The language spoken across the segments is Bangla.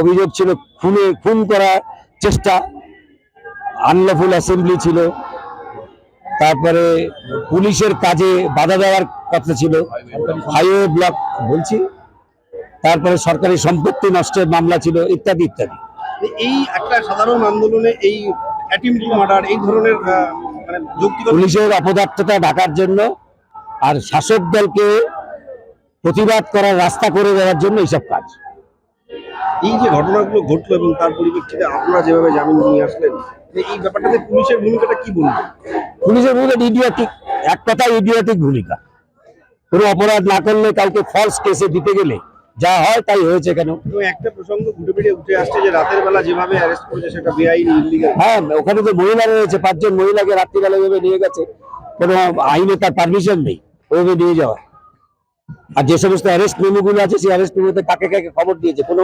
অভিযোগ ছিল খুনে খুন করার চেষ্টা আনলফুল অ্যাসেম্বলি ছিল। তারপরে পুলিশের কাজে বাধা দেওয়ার কথা ছিল। হাইওয়ে ব্লক বলছি। তারপরে সরকারি সম্পত্তি নষ্টের মামলা ছিল ইত্যাদি ইত্যাদি। এই একটা সাধারণ আন্দোলনে এই মার্ডার এই ধরনের মানে পুলিশের অপদার্থতা ঢাকার জন্য আর শাসক দলকে প্রতিবাদ করার রাস্তা করে দেওয়ার জন্য এইসব কাজ। এই যে ঘটনাগুলো ঘটলো এবং তার পরিপ্রেক্ষিতে আপনারা যেভাবে জামিন নিয়ে আসলেন এই ব্যাপারটাতে পুলিশের ভূমিকাটা কি বলবেন? পুলিশের ভূমিকা ইডিয়াটিক এক কথায় ইডিয়াটিক ভূমিকা। কোনো অপরাধ না করলে কাউকে ফলস কেসে দিতে গেলে যা হয় তাই হয়েছে কেন? একটা প্রসঙ্গ ঘুটে ফিরে উঠে আসছে যে রাতের বেলা যেভাবে অ্যারেস্ট করেছে সেটা বেআইনি ইলিগাল হ্যাঁ ওখানে তো মহিলা রয়েছে পাঁচজন মহিলাকে রাত্রিবেলা ভেবে নিয়ে গেছে। কোনো আইনে তার পারমিশন নেই ওভাবে নিয়ে যাওয়া আর যে সমস্ত অ্যারেস্ট মেমোগুলো আছে সেই অ্যারেস্ট মেমোতে কাকে কাকে খবর দিয়েছে কোনো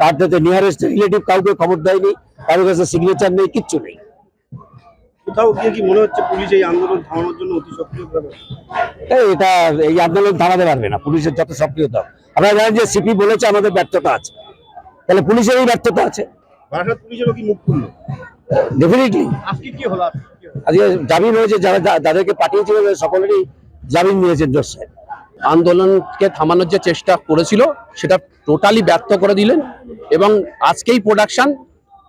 তার যাতে নিয়ারেস্ট রিলেটিভ কাউকে খবর দেয়নি কারোর কাছে সিগনেচার নেই কিচ্ছু নেই। কোথাও গিয়ে কি মনে হচ্ছে পুলিশ এই আন্দোলন থামানোর জন্য অতি সক্রিয় এটা এই আন্দোলন থামাতে পারবে না পুলিশের যত সক্রিয়তা। আপনারা জানেন যে সিপি বলেছে আমাদের ব্যর্থতা আছে। তাহলে পুলিশেরই ব্যর্থতা আছে। বারাসাত পুলিশেরও কি মুখ খুললো? ডেফিনেটলি আজকে কি হলো? আজকে কি হলো? আজকে জামিন হয়েছে যারা যাদেরকে পাঠিয়েছিল সকলেরই জামিন নিয়েছেন জজ সাহেব। আন্দোলনকে থামানোর যে চেষ্টা করেছিল সেটা টোটালি ব্যর্থ করে দিলেন এবং আজকেই প্রোডাকশন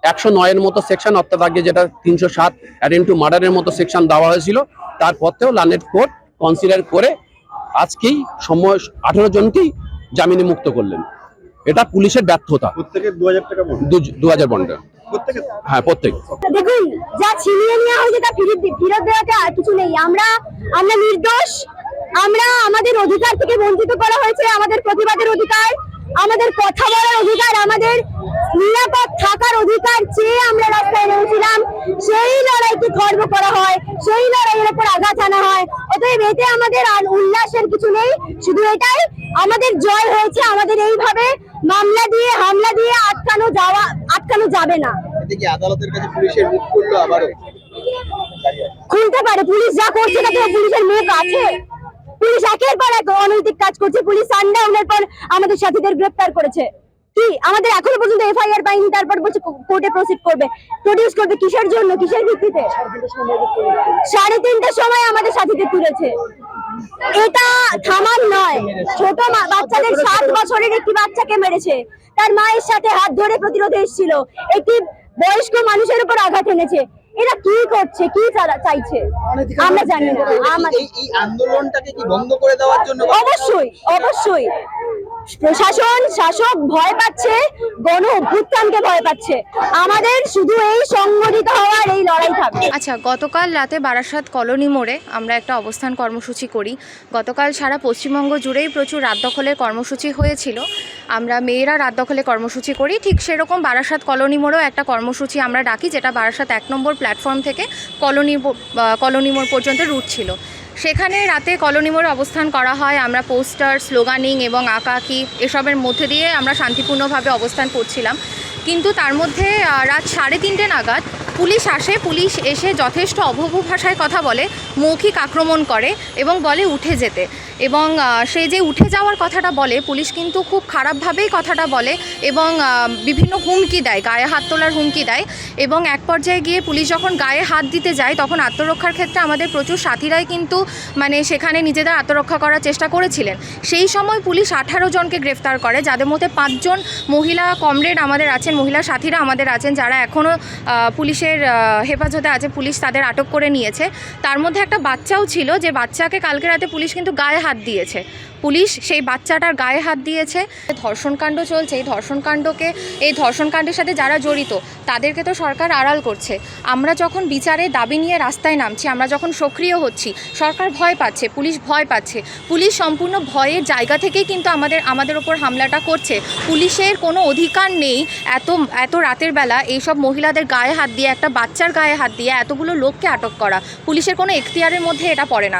একশো নয়ের মতো সেকশন অর্থাৎ আগে যেটা তিনশো সাত অ্যাডেন টু মার্ডারের মতো সেকশন দেওয়া হয়েছিল তারপরেও লানেট কোর্ট কনসিডার করে আজকেই সময় আঠেরো জনকেই জামিনে মুক্ত করলেন। এটা পুলিশের ব্যর্থতা। দু হাজার বন্ডে হ্যাঁ প্রত্যেক। দেখুন যা ছিনিয়ে নেওয়া হয়েছে তা ফেরত দেওয়াতে আর কিছু নেই। আমরা আমরা নির্দোষ আমরা আমাদের অধিকার থেকে বঞ্চিত করা হয়েছে আমাদের প্রতিবাদের অধিকার আমাদের কথা বলার অধিকার আমাদের নিরাপদ থাকার অধিকার চেয়ে আমরা রাস্তায় নেমেছিলাম। সেই লড়াইকে খর্ব করা হয় সেই লড়াইয়ের উপর আঘাত আনা হয়। অতএব এতে আমাদের আর উল্লাসের কিছু নেই শুধু এটাই আমাদের জয় হয়েছে আমাদের এইভাবে মামলা দিয়ে হামলা দিয়ে আটকানো যাওয়া আটকানো যাবে না। আদালতের কাছে পুলিশের মুখ খুললো আবারও? খুলতে পারে পুলিশ যা করছে তাতে পুলিশের মুখ আছে। পুলিশ একের পর এক অনৈতিক কাজ করছে। পুলিশ সানডাউনের পর আমাদের সাথীদের গ্রেপ্তার করেছে। কি? আমাদের এখনও পর্যন্ত এফআইআর পাইনি তারপর বলছে কোর্টে প্রসিড করবে। প্রডিউস করবে কিসের জন্য? কিসের ভিত্তিতে? সাড়ে তিনটার সময় আমাদের সাথীদের তুলেছে। এটা থামার নয়। ছোট বাচ্চাদের সাত বছরের একটি বাচ্চাকে মেরেছে। তার মায়ের সাথে হাত ধরে প্রতিরোধে এসেছিল। একটি বয়স্ক মানুষের উপর আঘাত এনেছে। এরা কি করছে কি চাইছে? আমরা জানি না। আমাদের এই এই আন্দোলনটাকে কি বন্ধ করে দেওয়ার জন্য অবশ্যই অবশ্যই। প্রশাসন শাসক ভয় পাচ্ছে গণ অভ্যুত্থানকে ভয় পাচ্ছে। আমাদের শুধু এই হওয়ার লড়াই থাকবে। আচ্ছা গতকাল রাতে বারাসাত কলোনি মোড়ে আমরা একটা অবস্থান কর্মসূচি করি। গতকাল সারা পশ্চিমবঙ্গ জুড়েই প্রচুর রাত দখলের কর্মসূচি হয়েছিল। আমরা মেয়েরা রাত দখলে কর্মসূচি করি। ঠিক সেরকম বারাসাত কলোনি মোড়েও একটা কর্মসূচি আমরা ডাকি, যেটা বারাসাত এক নম্বর প্ল্যাটফর্ম থেকে কলোনি কলোনি মোড় পর্যন্ত রুট ছিল। সেখানে রাতে কলোনি মোড়ে অবস্থান করা হয়। আমরা পোস্টার, স্লোগানিং এবং আঁকাকি এসবের মধ্যে দিয়ে আমরা শান্তিপূর্ণভাবে অবস্থান করছিলাম। কিন্তু তার মধ্যে রাত সাড়ে তিনটে নাগাদ পুলিশ আসে, পুলিশ এসে যথেষ্ট অভব্য ভাষায় কথা বলে, মৌখিক আক্রমণ করে এবং বলে উঠে যেতে। এবং সে যে উঠে যাওয়ার কথাটা বলে, পুলিশ কিন্তু খুব খারাপভাবেই কথাটা বলে এবং বিভিন্ন হুমকি দেয়, গায়ে হাত তোলার হুমকি দেয় এবং এক পর্যায়ে গিয়ে পুলিশ যখন গায়ে হাত দিতে যায়, তখন আত্মরক্ষার ক্ষেত্রে আমাদের প্রচুর সাথীরাই কিন্তু মানে সেখানে নিজেদের আত্মরক্ষা করার চেষ্টা করেছিলেন। সেই সময় পুলিশ আঠারো জনকে গ্রেফতার করে, যাদের মধ্যে পাঁচজন মহিলা কমরেড আমাদের আছেন, মহিলা সাথীরা আমাদের আছেন, যারা এখনও পুলিশের হেফাজতে আছে, পুলিশ তাদের আটক করে নিয়েছে। তার মধ্যে একটা বাচ্চাও ছিল যে বাচ্চাকে কালকে রাতে পুলিশ কিন্তু গায়ে হাত দিয়েছে। পুলিশ সেই বাচ্চাটার গায়ে হাত দিয়েছে। ধর্ষণকাণ্ড চলছে, এই ধর্ষণকাণ্ডকে, এই ধর্ষণকাণ্ডের সাথে যারা জড়িত, তাদেরকে তো সরকার আড়াল করছে। আমরা যখন বিচারে দাবি নিয়ে রাস্তায় নামছি, আমরা যখন সক্রিয় হচ্ছি, সরকার ভয় পাচ্ছে, পুলিশ ভয় পাচ্ছে। পুলিশ সম্পূর্ণ ভয়ের জায়গা থেকেই কিন্তু আমাদের আমাদের ওপর হামলাটা করছে। পুলিশের কোনো অধিকার নেই এত এত রাতের বেলা এইসব মহিলাদের গায়ে হাত দিয়ে, একটা বাচ্চার গায়ে হাত দিয়ে এতগুলো লোককে আটক করা। পুলিশের কোনো এখতিয়ারের মধ্যে এটা পড়ে না।